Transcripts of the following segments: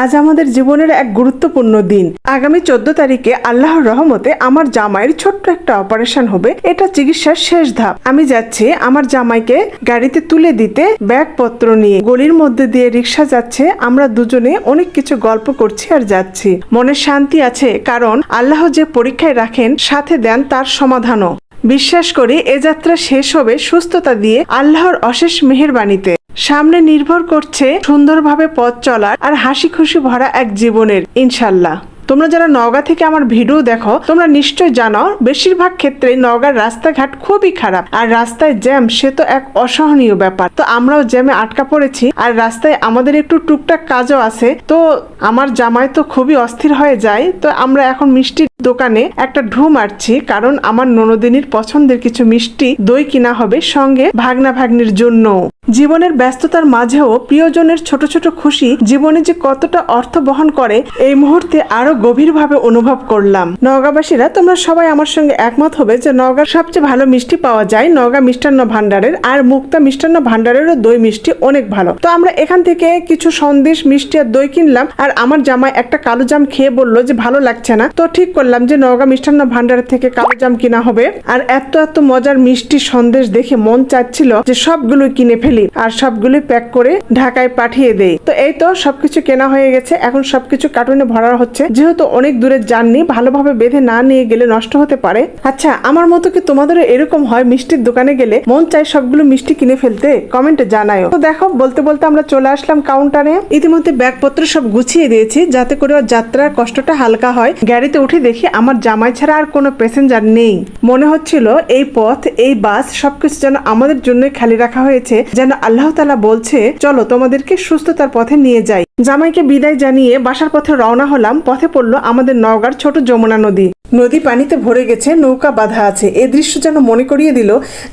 আজ আমাদের জীবনের এক গুরুত্বপূর্ণ দিন। আগামী চোদ্দ তারিখে আল্লাহর রহমতে আমার জামাইয়ের ছোট্ট একটা অপারেশন হবে। এটা চিকিৎসার শেষ ধাপ। আমি যাচ্ছি আমার জামাইকে গাড়িতে তুলে দিতে ব্যাগপত্র নিয়ে। গলির মধ্যে দিয়ে রিক্সা যাচ্ছে। আমরা দুজনে অনেক কিছু গল্প করছি আর যাচ্ছি। মনে শান্তি আছে, কারণ আল্লাহ যে পরীক্ষায় রাখেন, সাথে দেন তার সমাধানও। বিশ্বাস করি, এ যাত্রা শেষ হবে সুস্থতা দিয়ে, আল্লাহর অশেষ মেহেরবাণীতে। সামনে নির্ভর করছে সুন্দরভাবে পথ চলার আর হাসি খুশি ভরা এক জীবনের, ইনশাল্লাহ। তোমরা যারা নওগাঁ থেকে আমার ভিডিও দেখো, তোমরা নিশ্চয় জানো, বেশিরভাগ ক্ষেত্রে নওগাঁর রাস্তাঘাট খুবই খারাপ। আর রাস্তায় জ্যাম, সে তো এক অসহনীয় ব্যাপার। তো আমরাও জ্যামে আটকা পড়েছি, আর রাস্তায় আমাদের একটু টুকটাক কাজও আছে। তো আমার জামাই তো খুবই অস্থির হয়ে যায়, তো আমরা এখন মিষ্টির দোকানে একটা ঢু মারছি, কারণ আমার ননদিনীর পছন্দের কিছু মিষ্টি দই কিনা হবে সঙ্গে ভাগনা ভাগ্নির জন্য জীবনের ব্যস্ততার মাঝেও প্রিয়জনের ছোট ছোট খুশি জীবনে যে কতটা অর্থ বহন করে, এই মুহূর্তে আরও গভীরভাবে অনুভব করলাম। নওগাঁবাসীরা, তোমরা সবাই আমার সঙ্গে একমত হবে যে নওগাঁর সবচেয়ে ভালো মিষ্টি পাওয়া যায় নওগাঁ মিষ্টান্ন ভান্ডারের আর মুক্তা মিষ্টান্ন ভান্ডারেরও দই মিষ্টি অনেক ভালো। তো আমরা এখান থেকে কিছু সন্দেশ মিষ্টি আর দই কিনলাম, আর আমার জামাই একটা কালো জাম খেয়ে বলল যে ভালো লাগছে না। তো ঠিক করলাম। যে নওগাঁ মিষ্টান্ন ভান্ডারের থেকে কালো জাম কিনা হবে। আর এত এত মজার মিষ্টি সন্দেশ দেখে মন চাচ্ছিল যে সবগুলো কিনে ফেলি আর সবগুলো প্যাক করে ঢাকায় পাঠিয়ে দেই। তো এই তো সবকিছু কেনা হয়ে গেছে। এখন সবকিছু কার্টুনে ভরা হচ্ছে। যেহেতু অনেক দূরে যাননি, ভালোভাবে বেঁধে না নিয়ে গেলে নষ্ট হতে পারে। আচ্ছা আমার মতো কি তোমাদেরও এরকম হয় মিষ্টির দোকানে গেলে মন চাই সবগুলো মিষ্টি কিনে ফেলতে? কমেন্টে জানায় তো দেখো, বলতে বলতে আমরা চলে আসলাম কাউন্টারে। ইতিমধ্যে ব্যাগপত্র সব গুছিয়ে দিয়েছি, যাতে করে যাত্রার কষ্টটা হালকা হয়। গাড়িতে উঠে দেখি আমার জামাই ছাড়া আর কোনো প্যাসেঞ্জার নেই। মনে হচ্ছিল এই পথ, এই বাস সবকিছু যেন আমাদের জন্যই খালি রাখা হয়েছে, যেন আল্লাহ তালা বলছে, চলো তোমাদেরকে সুস্থতার পথে নিয়ে যাই। জামাইকে বিদায় জানিয়ে বাসার পথে রওনা হলাম। পথে পড়ল আমাদের নওগাঁর ছোট যমুনা নদী। নদী পানিতে ভরে গেছে, নৌকা বাধা আছে। এ দৃশ্য যেন মনে করিয়ে দিল,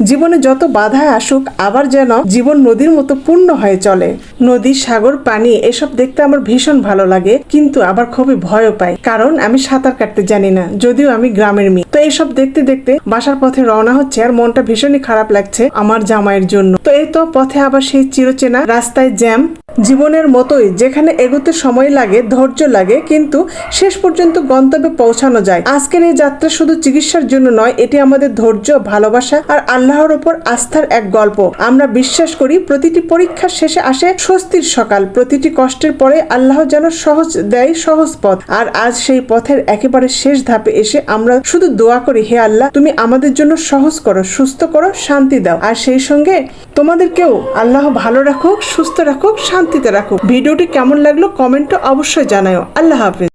জীবনে যত বাধায় আসুক, আবার যেন জীবন নদীর মতো পূর্ণ হয়ে চলে। নদী, সাগর, পানি, এসব দেখতে আমার ভীষণ ভালো লাগে, কিন্তু আবার খুবই ভয়ও পাই। কারণ আমি সাঁতার কাটতে জানি না, যদিও আমি গ্রামের মেয়ে। তো এইসব দেখতে দেখতে বাসার পথে রওনা হচ্ছে আর মনটা ভীষণই খারাপ লাগছে আমার জামাইয়ের জন্য। তো এই তো পথে আবার সেই চিরচেনা রাস্তায় জ্যাম। জীবনের মতোই যেখানে এগোতে সময় লাগে, ধৈর্য লাগে, কিন্তু শেষ পর্যন্ত গন্তব্যে পৌঁছানো যায়। আজকের এই যাত্রা শুধু চিকিৎসার জন্য নয়, এটি আমাদের ধৈর্য, ভালোবাসা আর আল্লাহর ওপর আস্থার এক গল্প। আমরা বিশ্বাস করি প্রতিটি পরীক্ষার শেষে আসে স্বস্তির সকাল, প্রতিটি কষ্টের পরে আল্লাহ যেন সহজ দেয় সহজ পথ। আর আজ সেই পথের একেবারে শেষ ধাপে এসে আমরা শুধু দোয়া করি, হে আল্লাহ, তুমি আমাদের জন্য সহজ করো, সুস্থ করো, শান্তি দাও। আর সেই সঙ্গে তোমাদেরকেও আল্লাহ ভালো রাখুক, সুস্থ রাখুক শান্তিতে রাখো। ভিডিওটি কেমন লাগল কমেন্টে অবশ্যই জানাও আল্লাহ হাফিজ।